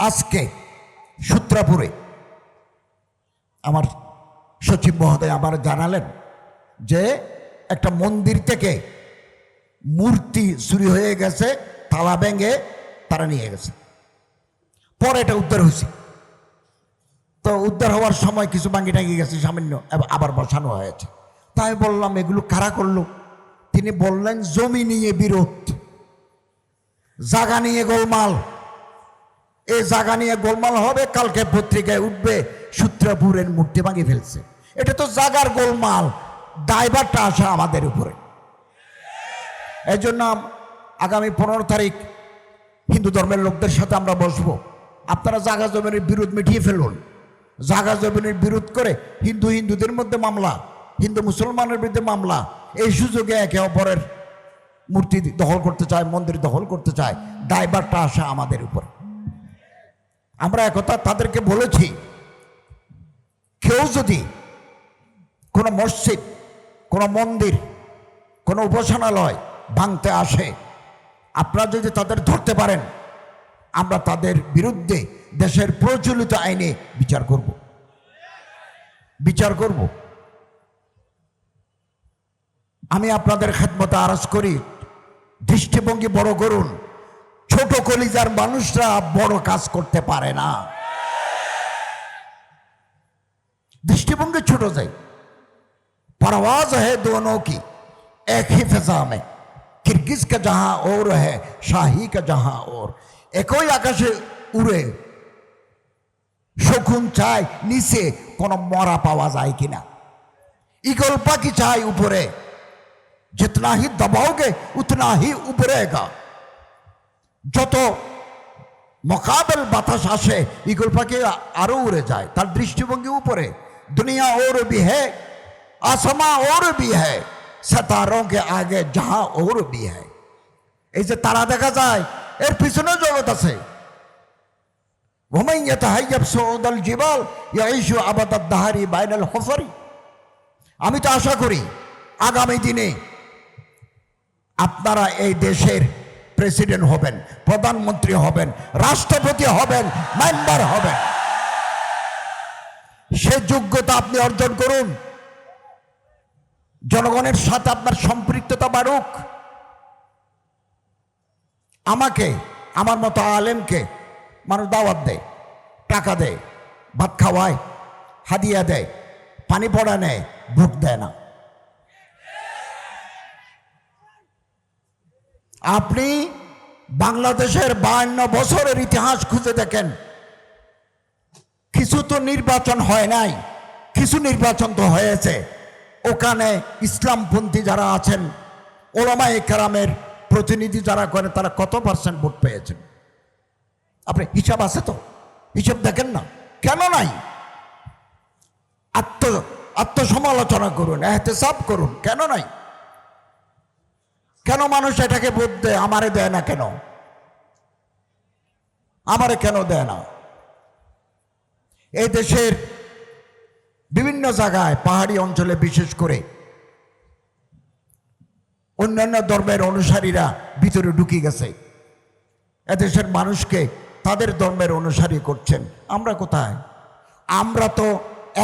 আজকে সূত্রাপুরে আমার সচিব মহোদয় আবার জানালেন যে একটা মন্দির থেকে মূর্তি চুরি হয়ে গেছে তালা ভেঙে তারা নিয়ে গেছে। পরে এটা উদ্ধার হয়েছে। তো উদ্ধার হওয়ার সময় কিছু ভাঙ্গি টাঙ্গি গেছে, সামান্য আবার বসানো হয়েছে। তাই বললাম, এগুলো কারা করল? তিনি বললেন, জমি নিয়ে বিরোধ, জাগা নিয়ে গোলমাল। এই জাগা নিয়ে গোলমাল হবে, কালকে পত্রিকায় উঠবে সূত্রাপুরের মূর্তি ভাঙি ফেলছে। এটা তো জাগার গোলমাল, দায়ভারটা আসা আমাদের উপরে। এই জন্য আগামী পনেরো তারিখ হিন্দু ধর্মের লোকদের সাথে আমরা বসবো। আপনারা জাগা জমিনের বিরোধ মিটিয়ে ফেলুন। জাগা জমিনের বিরোধ করে হিন্দু হিন্দুদের মধ্যে মামলা, হিন্দু মুসলমানের বিরুদ্ধে মামলা, এই সুযোগে একে অপরের মূর্তি দখল করতে চায়, মন্দির দখল করতে চায়, দায়ভারটা আসা আমাদের উপর। আমরা একথা তাদেরকে বলেছি, কেউ যদি কোনো মসজিদ, কোনো মন্দির, কোনো উপাসনালয় ভাঙতে আসে, আপনারা যদি তাদের ধরতে পারেন, আমরা তাদের বিরুদ্ধে দেশের প্রচলিত আইনে বিচার করব। বিচার করব। আমি আপনাদের খেদমতে আরজ করি, দৃষ্টিভঙ্গি বড় করুন। ছোট কলিজার মানুষরা বড় কাজ করতে পারে না दृष्टिभंगी छोटो जाए परवाज है दोनों की एक ही फिजा में किर्गिज का जहां और है शाही का जहां और একই আকাশে উড়ে শকুন চায় নিচে কোনো মরা পাওয়া যায় কিনা ইগল পাখি চায় উপরে जितना ही दबाओगे उतना ही उभरेगा যত মকাবেল বাতাস আসে ইগল পাখি আরও উড়ে যায়, তার দৃষ্টিভঙ্গি উপরে। দুনিয়া ওর বি হে, আসমা ওর ভি হে আগে যাহা ওর বি হে। এই যে তারা দেখা যায়, এর পিছনেও জগৎ আছে। ভমাই তাহাইয়াব সৌদল জিবাল ইসু আবাদার দাহারি বাইনাল আমি তো আশা করি, আগামী দিনে আপনারা এই দেশের প্রেসিডেন্ট হবেন, প্রধানমন্ত্রী হবেন, রাষ্ট্রপতি হবেন, মেম্বার হবেন। সে যোগ্যতা আপনি অর্জন করুন। জনগণের সাথে আপনার সম্পৃক্ততা বাড়ুক। আমাকে, আমার মতো আলেমকে মানুষ দাওয়াত দেয়, টাকা দেয়, ভাত খাওয়ায়, হাদিয়া দেয়, পানি পড়া নেয় ভোট দেয় না। আপনি বাংলাদেশের বায়ান্ন বছরের ইতিহাস খুঁজে দেখেন। কিছু তো নির্বাচন হয় নাই, কিছু নির্বাচন তো হয়েছে। ওখানে ইসলামপন্থী যারা আছেন ওলামা একরামের প্রতিনিধি যারা করেন তারা কত পার্সেন্ট ভোট পেয়েছেন? আপনি হিসাব আছে তো? হিসাব দেখেন না? কেন নাই? আত্ম আত্মসমালোচনা করুন, এহতেসাব করুন, কেন নাই? কেন মানুষ এটাকে দেয় আমারে দেয় না কেন? আমারে কেন দেয় না? এই দেশের বিভিন্ন জায়গায়, পাহাড়ি অঞ্চলে বিশেষ করে অন্যান্য ধর্মের অনুসারীরা ভিতরে ঢুকে গেছে। এদেশের মানুষকে তাদের ধর্মের অনুসারী করছেন। আমরা কোথায়? আমরা তো